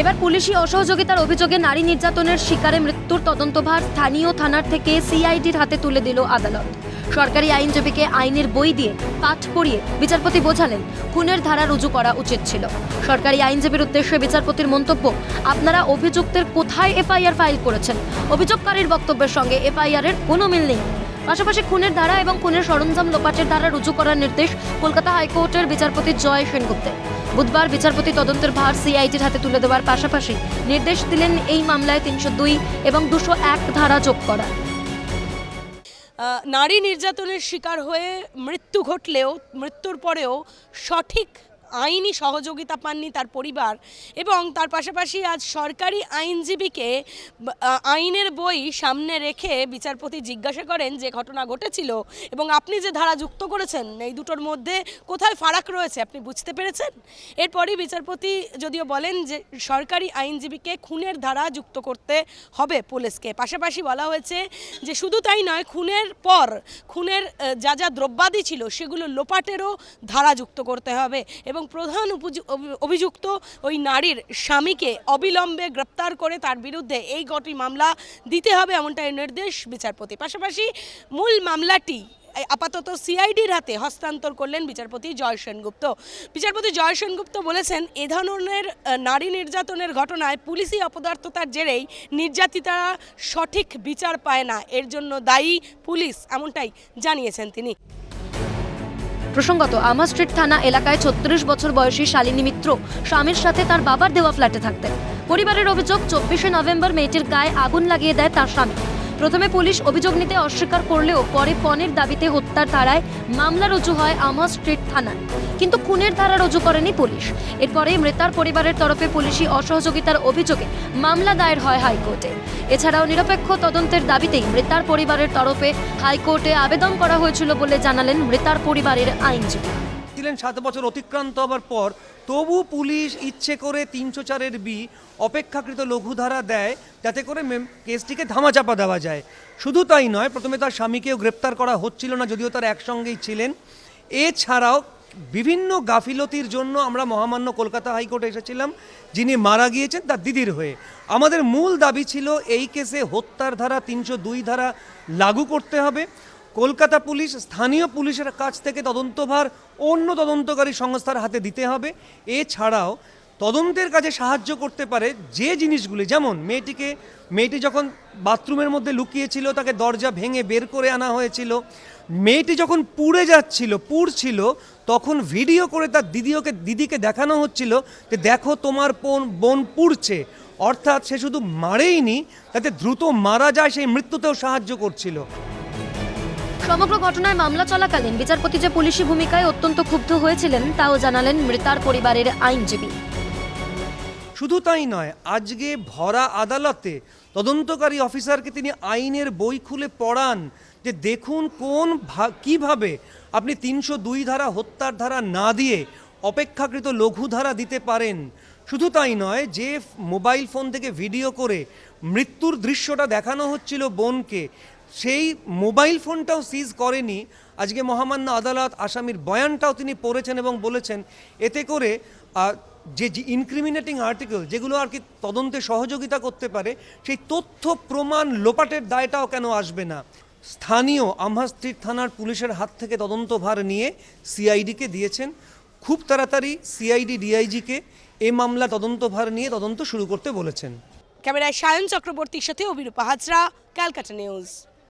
এবার পুলিশি অসহযোগিতার অভিযোগে নারী নির্যাতনের শিকারে মৃত্যুর তদন্তভার স্থানীয় থানার থেকে সিআইডির হাতে তুলে দিল আদালত। সরকারি আইনজীবীকে আইনের বই দিয়ে পাঠ পড়িয়ে বিচারপতি বোঝালেন, খুনের ধারা রুজু করা উচিত ছিল। সরকারি আইনজীবীর উদ্দেশ্যে বিচারপতির মন্তব্য, আপনারা অভিযুক্তের কোথায় এফআইআর ফাইল করেছেন? অভিযোগকারীর বক্তব্যের সঙ্গে এফআইআর এর কোনো মিল নেই। পাশাপাশি খুনের ধারা এবং খুনের সরঞ্জাম লোপাটের ধারা রুজু করার নির্দেশ কলকাতা হাইকোর্টের বিচারপতি জয় সেনগুপ্তের। বুধবার বিচারপতি তদন্তের ভার সিআইটির হাতে তুলে দেওয়ার পাশাপাশি নির্দেশ দিলেন এই মামলায় তিনশো দুই এবং দুশো এক ধারা যোগ করা। নারী নির্যাতনের শিকার হয়ে মৃত্যু ঘটলেও, মৃত্যুর পরেও সঠিক আইনি সহযোগিতা পাননি তার পরিবার এবং তার পাশাপাশি আজ সরকারি আইনজীবীকে আইনের বই সামনে রেখে বিচারপতি জিজ্ঞাসা করেন যে ঘটনা ঘটেছিল এবং আপনি যে ধারা যুক্ত করেছেন, এই দুটোর মধ্যে কোথায় ফারাক রয়েছে আপনি বুঝতে পেরেছেন? এরপরই বিচারপতি যদিও বলেন যে সরকারি আইনজীবীকে খুনের ধারা যুক্ত করতে হবে পুলিশকে। পাশাপাশি বলা হয়েছে যে শুধু তাই নয়, খুনের পর খুনের যা যা দ্রব্যাদি ছিল সেগুলো লোপাটেরও ধারা যুক্ত করতে হবে এবং প্রধান উপযু- অভিযুক্ত ওই নারীর স্বামীকে অবিলম্বে গ্রেপ্তার করে তার বিরুদ্ধে এই গটি মামলা দিতে হবে এমনটাই নির্দেশ বিচারপতি। পাশাপাশি মূল মামলাটি আপাতত সিআইডির হাতে হস্তান্তর করলেন বিচারপতি জয় সেনগুপ্ত। বিচারপতি জয় সেনগুপ্ত বলেছেন, এ ধরনের নারী নির্যাতনের ঘটনায় পুলিশি অপদার্থতার জেরেই নির্যাতিতারা সঠিক বিচার পায় না, এর জন্য দায়ী পুলিশ, এমনটাই জানিয়েছেন তিনি। প্রসঙ্গত, আমা স্ট্রিট থানা এলাকায় ছত্রিশ বছর বয়সী শালিনী মিত্র স্বামীর সাথে তার বাবার দেওয়া ফ্ল্যাটে থাকতেন। পরিবারের অভিযোগ, চব্বিশে নভেম্বর মেয়েটির গায়ে আগুন লাগিয়ে দেয় তার স্বামী। প্রথমে পুলিশ অভিযোগ নিতে অস্বীকার করলেও পরে পণের দাবিতে হত্যার ধারায় মামলা রুজু হয় আমা স্ট্রিট থানায় কিন্তু খুনের ধারা রুজু করেনি পুলিশ। এরপরে মৃতার পরিবারের তরফে পুলিশি অসহযোগিতার অভিযোগে মামলা দায়ের হয় হাইকোর্টে। এছাড়াও নিরপেক্ষ তদন্তের দাবিতেই মৃতার পরিবারের তরফে হাইকোর্টে আবেদন করা হয়েছিল বলে জানালেন মৃতার পরিবারের আইনজীবী। ছিলেন সাত বছর অতিক্রান্ত হবার পর, তবু পুলিশ ইচ্ছে করে তিনশো চারের বি অপেক্ষাকৃত লঘুধারা দেয়, যাতে করে কেসটিকে ধামাচাপা দেওয়া যায়। শুধু তাই নয়, প্রথমে তার স্বামীকেও গ্রেপ্তার করা হচ্ছিল না, যদিও তার একসঙ্গেই ছিলেন। এছাড়াও বিভিন্ন গাফিলতির জন্য আমরা মহামান্য কলকাতা হাইকোর্টে এসেছিলাম, যিনি মারা গিয়েছেন তার দিদির হয়ে। আমাদের মূল দাবি ছিল, এই কেসে হত্যার ধারা তিনশো দুই ধারা লাগু করতে হবে। কলকাতা পুলিশ, স্থানীয় পুলিশের কাছ থেকে তদন্তভার অন্য তদন্তকারী সংস্থার হাতে দিতে হবে। এছাড়াও তদন্তের কাজে সাহায্য করতে পারে যে জিনিসগুলি, যেমন মেয়েটিকে, মেয়েটি যখন বাথরুমের মধ্যে লুকিয়েছিল, তাকে দরজা ভেঙে বের করে আনা হয়েছিল। মেয়েটি যখন পুড়ে যাচ্ছিল, পুড়ছিল, তখন ভিডিও করে তার দিদিওকে, দিদিকে দেখানো হচ্ছিল যে, দেখো তোমার বোন বোন পুড়ছে। অর্থাৎ সে শুধু মারেইনি, তাতে দ্রুত মারা যায় সেই মৃত্যুতেও সাহায্য করছিল। সমগ্র ঘটনায় মামলা চলাকালীন বিচারপতি যে পুলিশি ভূমিকায় অত্যন্ত ক্ষুব্ধ হয়েছিলেন, তাও জানালেন মৃতার পরিবারের আইনজীবী। শুধু তাই নয়, আজকে ভরা আদালতে তদন্তকারী অফিসারকে তিনি আইনের বই খুলে পড়ান যে দেখুন কোন কীভাবে আপনি তিনশো দুই ধারা হত্যার ধারা না দিয়ে অপেক্ষাকৃত লঘু ধারা দিতে পারেন। শুধু তাই নয়, যে মোবাইল ফোন থেকে ভিডিও করে মৃত্যুর দৃশ্যটা দেখানো হচ্ছিল বোনকে সেই মোবাইল ফোনটাও সিজ করেনি। আজকে মহামান্য আদালত আসামির বয়ানটাও তিনি পড়েছেন এবং বলেছেন, এতে করে যে ইনক্রিমিনেটিং আর্টিকেল যেগুলো আর কি তদন্তে সহযোগিতা করতে পারে, সেই তথ্য প্রমাণ লোপাটের দায়টাও কেন আসবে না? স্থানীয় আমহা স্ট্রিট থানার পুলিশের হাত থেকে তদন্তভার নিয়ে সিআইডিকে দিয়েছেন। খুব তাড়াতাড়ি সিআইডি ডিআইজিকে এ মামলা তদন্তভার নিয়ে তদন্ত শুরু করতে বলেছেন। ক্যামেরায় সায়ন চক্রবর্তীর সাথে অভিরূপা হাজরা, ক্যালকাটা নিউজ।